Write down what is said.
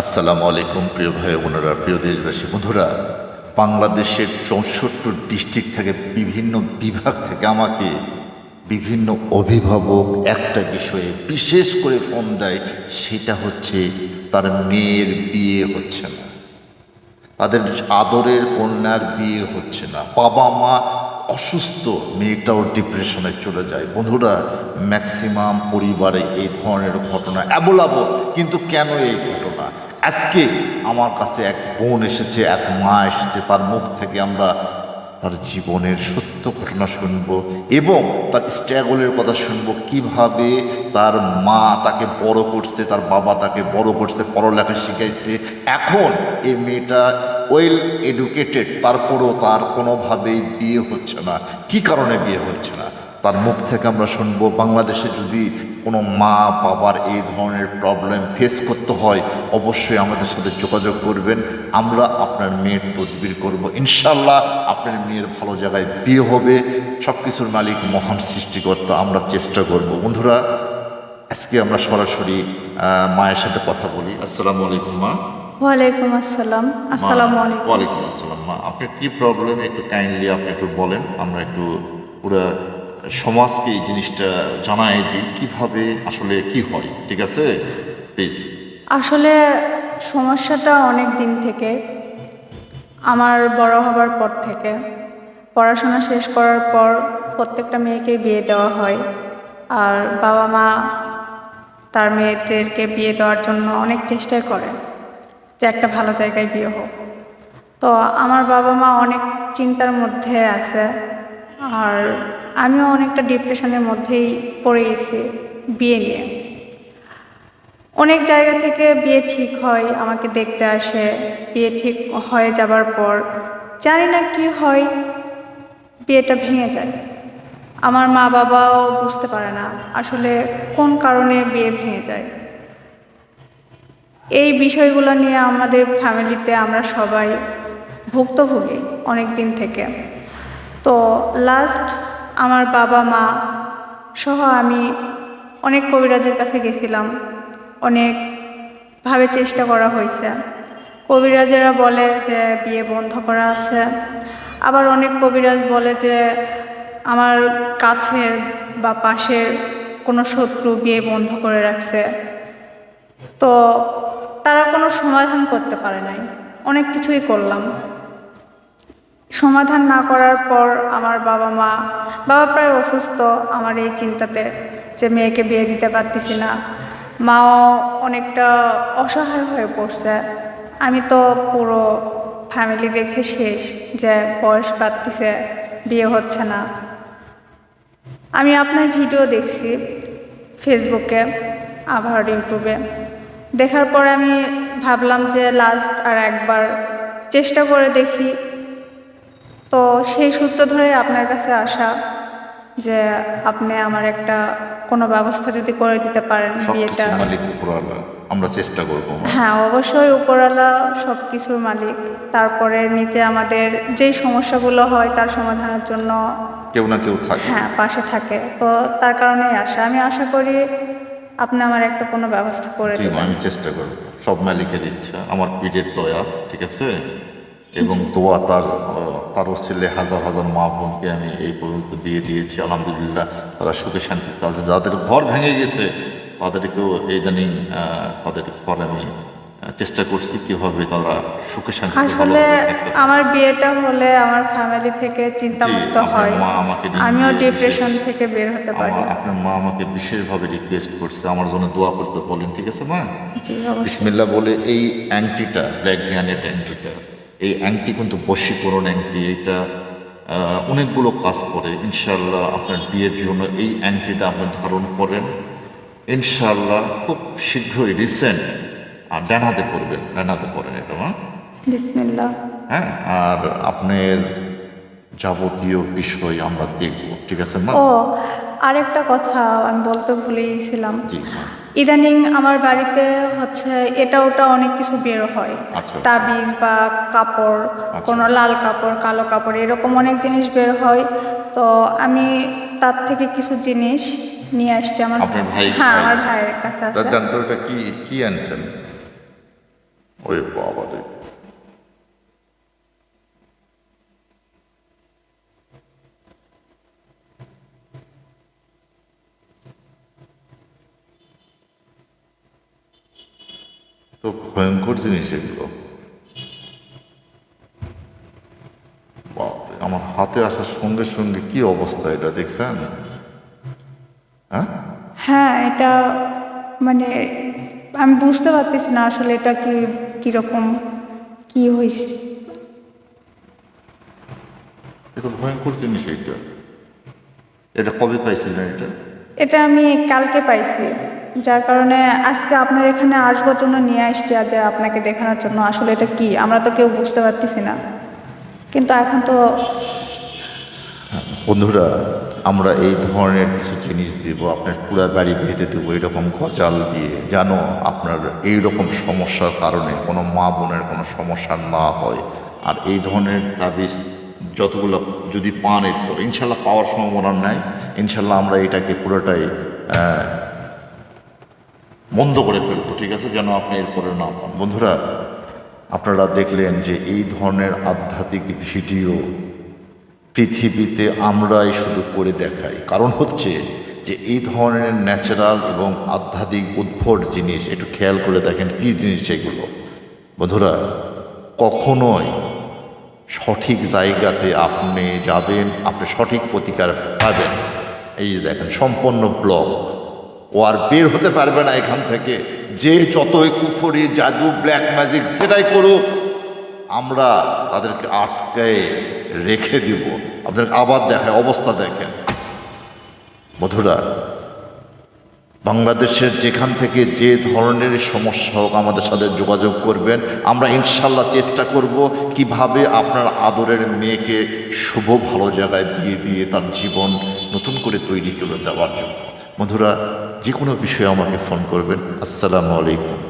আসসালামু আলাইকুম, প্রিয় ভাই বোনেরা, প্রিয় দেশবাসী, বন্ধুরা। বাংলাদেশের চৌষট্টি ডিস্ট্রিক্ট থেকে বিভিন্ন বিভাগ থেকে আমাকে বিভিন্ন অভিভাবক একটা বিষয়ে বিশেষ করে ফোন দেয়, সেটা হচ্ছে তার মেয়ের বিয়ে হচ্ছে না। তাদের আদরের কন্যার বিয়ে হচ্ছে না। বাবা মা অসুস্থ, মেয়েটাও ডিপ্রেশনে চলে যায়। বন্ধুরা, ম্যাক্সিমাম পরিবারে এই ধরনের ঘটনা অ্যাবলাবল কিন্তু কেন এই ঘটনা? আজকে আমার কাছে এক বোন এসেছে, এক মা এসেছে, তার মুখ থেকে আমরা তার জীবনের সত্য ঘটনা শুনব এবং তার স্ট্রাগলের কথা শুনব। কীভাবে তার মা তাকে বড় করছে, তার বাবা তাকে বড় করছে, পড়ালেখা শিখাইছে। এখন এই মেয়েটা ওয়েল এডুকেটেড তারপরেও তার কোনোভাবেই বিয়ে হচ্ছে না। কি কারণে বিয়ে হচ্ছে না? তার মুখ থেকে আমরা শুনব, বাংলাদেশে যদি কোনো মা বাবার এই ধরনের প্রবলেম ফেস করতে হয় অবশ্যই আমাদের সাথে যোগাযোগ করবেন। আমরা আপনার মেয়ের তদবির করব। ইনশাল্লাহ আপনার মেয়ের ভালো জায়গায় বিয়ে হবে। সব কিছুর মালিক মহান সৃষ্টিকর্তা আমরা চেষ্টা করব। বন্ধুরা আজকে আমরা সরাসরি মায়ের সাথে কথা বলি। আসসালামু আলাইকুম মা। ওয়ালাইকুম আসসালাম। আসসালামু আলাইকুম। ওয়ালাইকুম আসসালাম মা। আপনার কি প্রবলেম একটু কাইন্ডলি আপনি একটু বলেন। আমরা একটু পুরো সমাজকে এই জিনিসটা জানাই দিই, কীভাবে আসলে কি হয়, ঠিক আছে? প্লিজ আসলে সমস্যাটা অনেক দিন থেকে। আমার বড় হবার পর থেকে। পড়াশোনা শেষ করার পর প্রত্যেকটা মেয়েকে বিয়ে দেওয়া হয়। আর বাবা মা তার মেয়েদেরকে বিয়ে দেওয়ার জন্য অনেক চেষ্টাই করে যে একটা ভালো জায়গায় বিয়ে হোক। তো আমার বাবা মা অনেক চিন্তার মধ্যে আছে। আর আমিও অনেকটা ডিপ্রেশনের মধ্যেই পড়ে গেছি বিয়ে নিয়ে। অনেক জায়গা থেকে বিয়ে ঠিক হয়, আমাকে দেখতে আসে, বিয়ে ঠিক হয়ে যাবার পর। জানি না কি হয়, বিয়েটা ভেঙে যায়। আমার মা বাবাও বুঝতে পারে না আসলে কোন কারণে বিয়ে ভেঙে যায়। এই বিষয়গুলো নিয়ে আমাদের ফ্যামিলিতে আমরা সবাই ভুক্তভোগী অনেক দিন থেকে। তো লাস্ট আমার বাবা, মা সহ আমি অনেক কবিরাজের কাছে গেছিলাম। অনেকভাবে চেষ্টা করা হয়েছে। কবিরাজেরা বলে যে বিয়ে বন্ধ করা আছে। আবার অনেক কবিরাজ বলে যে আমার কাছের বা পাশের কোনো শত্রু বিয়ে বন্ধ করে রাখছে। তো তারা কোনো সমাধান করতে পারে নাই। অনেক কিছুই করলাম। সমাধান না করার পর আমার বাবা মা, বাবা প্রায় অসুস্থ আমার এই চিন্তাতে যে মেয়েকে বিয়ে দিতে পারতেছি না। মাও অনেকটা অসহায় হয়ে পড়ছে। আমি তো পুরো ফ্যামিলি দেখে শেষ যে বয়স বাড়তিছে, বিয়ে হচ্ছে না। আমি আপনার ভিডিও দেখছি ফেসবুকে আবার ইউটিউবে দেখার পরে আমি ভাবলাম যে লাস্ট আর একবার চেষ্টা করে দেখি তো সেই সূত্র ধরে আপনার কাছে আসা যে আপনি আমার একটা কোনো ব্যবস্থা যদি করে দিতে পারেন বিয়েটা। মালিক উপরওয়ালা আমরা চেষ্টা করব। হ্যাঁ অবশ্যই উপরওয়ালা সব কিছুর মালিক। তারপরে নিচে আমাদের যেই সমস্যাগুলো হয় তার সমাধানের জন্য কেউ না কেউ থাকে। হ্যাঁ পাশে থাকে। তো তার কারণেই আসা। আমি আশা করি আপনি আমার একটা কোনো ব্যবস্থা করে দেবেন। আমি চেষ্টা করব। সব মালিকের ইচ্ছা। আমার পিঠের দয়া ঠিক আছে? এবং দোয়া তার তারও ছেলে হাজার হাজার মা বোনকে আমি এই পর্যন্ত দিয়ে দিয়েছি। আলহামদুলিল্লাহ তারা সুখে শান্তিতে আছে। যাদের ঘর ভেঙে গেছে তাদেরকেও এই জানি তাদের ঘর আমি চেষ্টা করছি কীভাবে তারা সুখে শান্তিতে আসলে। আমার বিয়েটা হলে আমার ফ্যামিলি থেকে চিন্তামুক্ত হয়। মা আমাকে আমিও বিয়ে ডিপ্রেশন থেকে বের হতে পারি। আপনার মা আমাকে বিশেষভাবে রিকোয়েস্ট করছে। আমার জন্য দোয়া করতে বলেন ঠিক আছে মা? জি অবশ্যই। বিসমিল্লা বলে এই অ্যান্টিটা ব্ল্যাক গ্রানেট অ্যাংটিটা এই অ্যাংটি কিন্তু বশীকরণ অ্যাংটি এটা অনেকগুলো কাজ করে। ইনশাল্লাহ আপনার বিয়ের জন্য এই অ্যাংটিটা আপনি ধারণ করেন। ইনশাল্লাহ খুব শীঘ্রই রিসেন্ট আর ডান হাতে করবেন ডান হাতে পরেন এটা বিসমিল্লা হ্যাঁ আর আপনার যাবতীয় বিষয় আমরা দেখব ঠিক আছে মা? ও আরেকটা কথা আমি বলতে ভুলে গিয়েছিলাম জি ইদানিং আমার বাড়িতে হচ্ছে এটা ওটা অনেক কিছু বের হয়। আচ্ছা। তাবিজ বা কাপড় কোনো লাল কাপড় কালো কাপড় এরকম অনেক জিনিস বের হয়। তো আমি তার থেকে কিছু জিনিস নিয়ে আসছি আমার ভাই- হ্যাঁ আমার ভাইয়ের কাছে আছে। কি কি আনছেন? ওরে বাবা তো ভয়ঙ্কর জিনিস এগুলো আমার হাতে আসার সঙ্গে সঙ্গে কি অবস্থা এটা দেখছেন হ্যাঁ হ্যাঁ এটা মানে আমি বুঝতে পারতেছি না আসলে এটা কি কীরকম কি হয়েছে এটা ভয়ঙ্কর জিনিস এইটা এটা কবে পাইছিলেন এটা? এটা আমি কালকে পাইছি। যার কারণে আজকে আপনার এখানে আসবার জন্য নিয়ে আসছি আজ আপনাকে দেখানোর জন্য, আসলে এটা কি? আমরা তো কেউ বুঝতে পারতেছি না। কিন্তু এখন তো বন্ধুরা, আমরা এই ধরনের কিছু জিনিস দেব, আপনার পুরা বাড়ি বেঁধে দেবো এরকম গজাল দিয়ে। জানো, আপনার এই রকম সমস্যার কারণে কোনো মা বোনের কোনো সমস্যা না হয়। আর এই ধরনের তাবিজ যতগুলো যদি পান এরপর ইনশাল্লাহ পাওয়ার সম্ভাবনা নাই। ইনশাল্লাহ আমরা এটাকে পুরোটাই বন্ধ করে ফেলব, ঠিক আছে? যেন আপনি এরপরে না পান। বন্ধুরা, আপনারা দেখলেন যে এই ধরনের আধ্যাত্মিক ভিডিও পৃথিবীতে আমরাই শুধু করে দেখাই। কারণ হচ্ছে যে এই ধরনের ন্যাচারাল এবং আধ্যাত্মিক উদ্ভট জিনিস, একটু খেয়াল করে দেখেন কী জিনিস এগুলো। বন্ধুরা, কখনোই সঠিক জায়গাতে আপনি যাবেন, আপনি সঠিক প্রতিকার পাবেন। এই যে দেখেন, সম্পূর্ণ ব্লক। ও আর বের হতে পারবে না এখান থেকে। যে যতই কুফরি, জাদু ব্ল্যাক ম্যাজিক যেটাই করুক, আমরা তাদেরকে আটকায় রেখে দিব। আপনাদেরকে আবার দেখায়, অবস্থা দেখেন। মধুরা বাংলাদেশের যেখান থেকে যে ধরনের সমস্যা হোক আমাদের সাথে যোগাযোগ করবেন। আমরা ইনশাল্লাহ চেষ্টা করব কীভাবে আপনার আদরের মেয়েকে শুভ, ভালো জায়গায় বিয়ে দিয়ে তার জীবন নতুন করে তৈরি করে দেওয়ার জন্য। বন্ধুরা যে কোনো বিষয়ে আমাকে ফোন করবেন। আসসালামু আলাইকুম।